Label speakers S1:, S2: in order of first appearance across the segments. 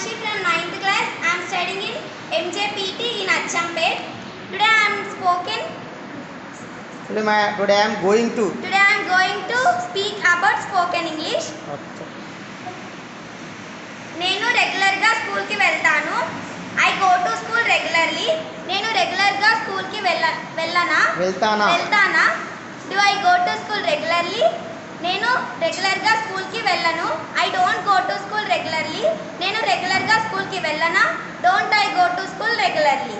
S1: Sakshi from 9th class. I am studying in MJPT in Achampet. Today I am spoken.
S2: Today, my, today I am going to.
S1: Today I am going to speak about spoken English. నేను రెగ్యులర్గా స్కూల్కి వెళ్తాను I go to school regularly నేను రెగ్యులర్గా స్కూల్కి వెళ్ళ వెళ్ళనా
S2: వెళ్తానా
S1: వెళ్తానా do I go to school regularly నేను రెగ్యులర్గా స్కూల్కి వెళ్ళను I don't go to school regularly నేను రెగ్యులర్గా స్కూల్కి వెళ్ళనా don't I go to school regularly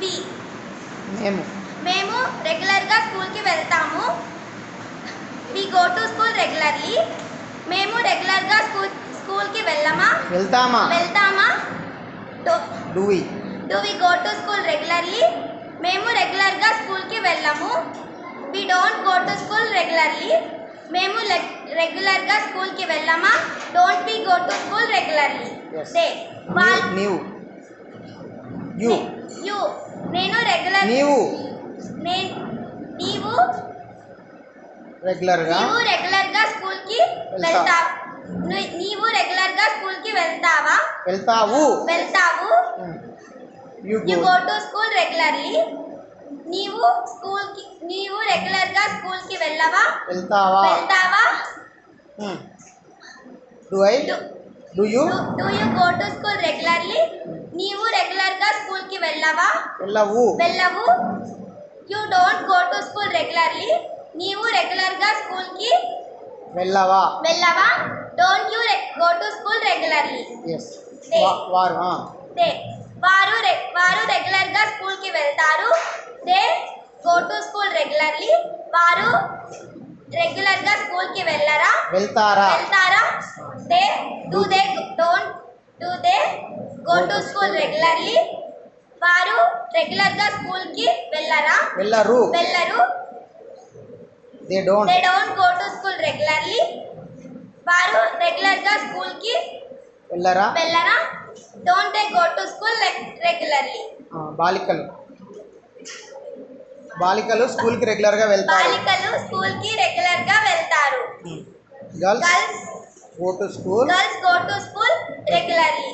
S1: B
S2: మేము.
S1: మేము రెగ్యులర్గా స్కూల్కి వెళ్తాము. We go to school regularly మేము రెగ్యులర్గా స్కూల్ స్కూల్కి వెళ్ళమా?
S2: వెళ్తామా?
S1: వెళ్తామా?
S2: Do we
S1: do we go to school regularly మేము రెగ్యులర్గా స్కూల్కి వెళ్ళము. We don't go to school regularly మేము రెగ్యులర్గా స్కూల్కి వెళ్ళమా? Don't we go to school regularly
S2: నీవు యు
S1: యు నేను రెగ్యులర్
S2: నీవు
S1: నేను నీవు
S2: రెగ్యులర్గా
S1: నీవు రెగ్యులర్గా స్కూల్కి
S2: వెళ్తా.
S1: వెళ్తా నీ- నీవు రెగ్యులర్గా స్కూల్కి వెళ్తావా
S2: వెళ్తావు
S1: వెళ్తావు
S2: you
S1: you
S2: go
S1: go to school regularly నీవు స్కూల్కి నీవు రెగ్యులర్గా స్కూల్కి వెళ్ళవా
S2: వెళ్తావా
S1: వెళ్తావా
S2: do I do you
S1: do you go to school regularly నీవు రెగ్యులర్గా స్కూల్కి వెళ్ళవా?
S2: వెళ్ళవు.
S1: వెళ్ళవు. You don't go to school regularly నీవు రెగ్యులర్గా స్కూల్కి
S2: వెళ్ళవా?
S1: వెళ్ళవా? Don't you go to school regularly
S2: yes
S1: They.
S2: వారు ఆ.
S1: దే. వారు వారు రెగ్యులర్గా స్కూల్కి వెళ్తారు. They. Go to school regularly వారు రెగ్యులర్గా స్కూల్కి వెళ్ళరా?
S2: వెళ్తారా?
S1: వెళ్తారా? They. Do they do they go to school regularly వారు రెగ్యులర్గా స్కూల్కి వెళ్ళరా?
S2: వెళ్ళరు.
S1: వెళ్ళరు.
S2: They don't
S1: they don't go to school regularly వారు రెగ్యులర్గా స్కూల్కి
S2: వెళ్ళరా?
S1: వెళ్ళరా? Don't they go to school regularly
S2: బాలికలు. బాలికలు స్కూల్కి రెగ్యులర్గా వెళ్తారు.
S1: బాలికలు స్కూల్కి రెగ్యులర్గా వెళ్తారు.
S2: Girls
S1: girls
S2: go to school
S1: girls go to school regularly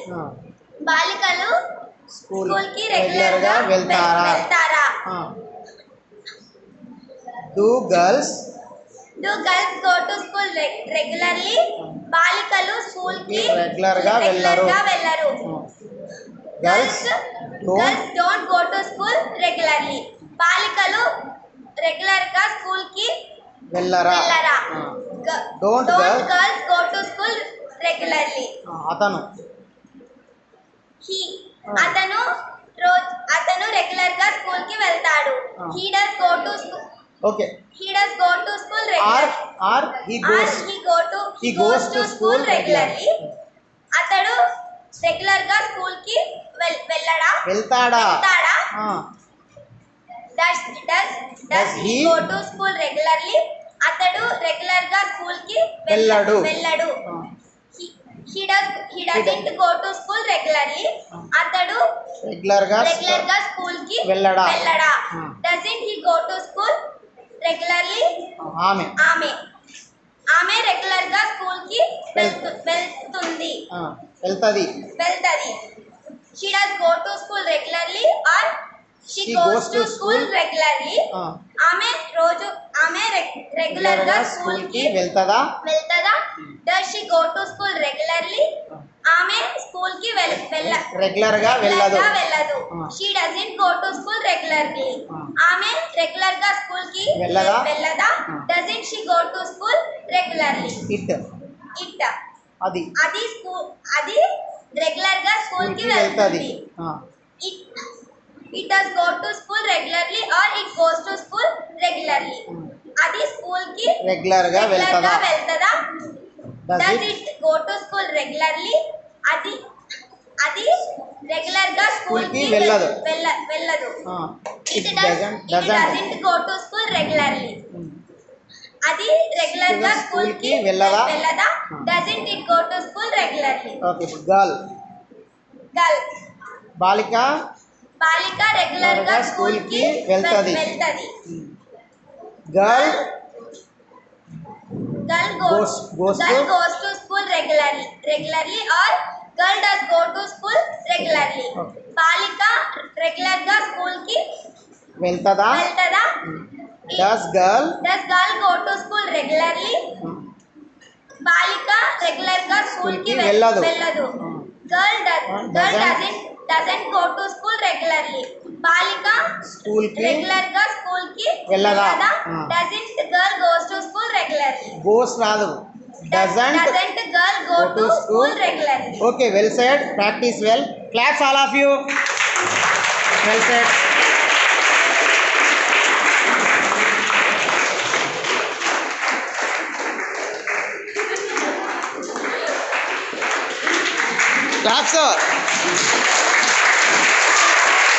S1: బాలికలు స్కూల్కి
S2: రెగ్యులర్గా వెళ్తారా?
S1: వెళ్తారా?
S2: Do girls
S1: do girls go to school regularly బాలికలు
S2: స్కూల్కి
S1: రెగ్యులర్గా
S2: వెళ్ళరు. Girls
S1: girls don't go to school regularly బాలికలు రెగ్యులర్గా స్కూల్కి
S2: వెళ్ళరా?
S1: వెళ్ళరా డోంట్ గర్ల్స్ రెగ్యులర్లీ
S2: అతను.
S1: హీ. అతను రోజు అతను రెగ్యులర్గా స్కూల్కి వెళ్తాడు. He does go to
S2: okay.
S1: He does go to school
S2: or
S1: regular
S2: or he goes
S1: he go to
S2: He goes to school
S1: regularly అతడు రెగ్యులర్గా స్కూల్కి వెళ్ళడా?
S2: వెళ్తాడా?
S1: వెళ్తాడా? Does does does he go to school regularly అతడు రెగ్యులర్గా స్కూల్కి
S2: వెళ్ళడు.
S1: వెళ్ళడు. He does he doesn't go to school regularly. అతడు
S2: రెగ్యులర్గా
S1: రెగ్యులర్గా స్కూల్కి
S2: వెళ్ళడా?
S1: వెళ్ళడా. Doesn't he go to school regularly
S2: ఆమె.
S1: ఆమె. ఆమె రెగ్యులర్గా స్కూల్కి వెళ్తు. వెళ్తుంది.
S2: వెళ్తుంది.
S1: వెళ్తది. She does go to school regularly or she
S2: She
S1: goes
S2: goes
S1: to
S2: to
S1: school. Regularly ఆమె రోజు ఆమె రెగ్యులర్గా స్కూల్కి
S2: వెళ్తుందా?
S1: వెళ్తదా? Does she go to school regularly ఆమె స్కూల్కి వెళ్ వెళ్ళ
S2: వెళ్ళదు.
S1: రెగ్యులర్గా వెళ్ళదు.
S2: ఆ.
S1: She doesn't go to school regularly. ఆమె రెగ్యులర్గా స్కూల్కి
S2: వెళ్ళదా?
S1: వెళ్ళదా. Doesn't she go to school regularly
S2: it
S1: it
S2: అది.
S1: అది స్కూల్ అది రెగ్యులర్గా
S2: స్కూల్కి వెళ్తుంది.
S1: It it does go to school regularly or it goes to school regularly
S2: um.
S1: అది స్కూల్కి
S2: రెగ్యులర్గా
S1: రెగ్యులర్గా
S2: వెళ్తుందా?
S1: వెళ్తదా does? It go to school regularly అది అది
S2: రెగ్యులర్గా
S1: స్కూల్కి
S2: వెళ్ళదు.
S1: వెళ్ళ వెళ్ళదు.
S2: It doesn't doesn't
S1: go to school regularly అది రెగ్యులర్గా
S2: స్కూల్కి వెళ్ళదా?
S1: వెళ్ళదా. Doesn't it go to school regularly
S2: okay girl
S1: girl
S2: బాలిక
S1: బాలిక రెగ్యులర్గా స్కూల్కి
S2: వెళ్తది. Girl Goes- goes
S1: girl
S2: to-
S1: goes to school regularly regularly or girl does go to school regularly
S2: Okay.
S1: బాలిక రెగ్యులర్గా స్కూల్కి
S2: వెళ్తుందా
S1: వెళ్తదా
S2: does girl
S1: does girl go to school regularly బాలిక రెగ్యులర్గా స్కూల్కి
S2: School కి
S1: వెల్-
S2: వెళ్ళదు.
S1: వెళ్ళదు
S2: Hmm.
S1: Girl
S2: Hmm,
S1: girl
S2: doesn't-
S1: doesn't doesn't go to school regularly బాలిక స్కూల్కి రెగ్యులర్గా స్కూల్కి
S2: వెళ్ళదా?
S1: Doesn't girl goes to school regularly
S2: goes రాదు. Doesn't
S1: doesn't girl go
S2: Go
S1: to
S2: to
S1: school. Regularly
S2: okay well said practice well claps all of you well said claps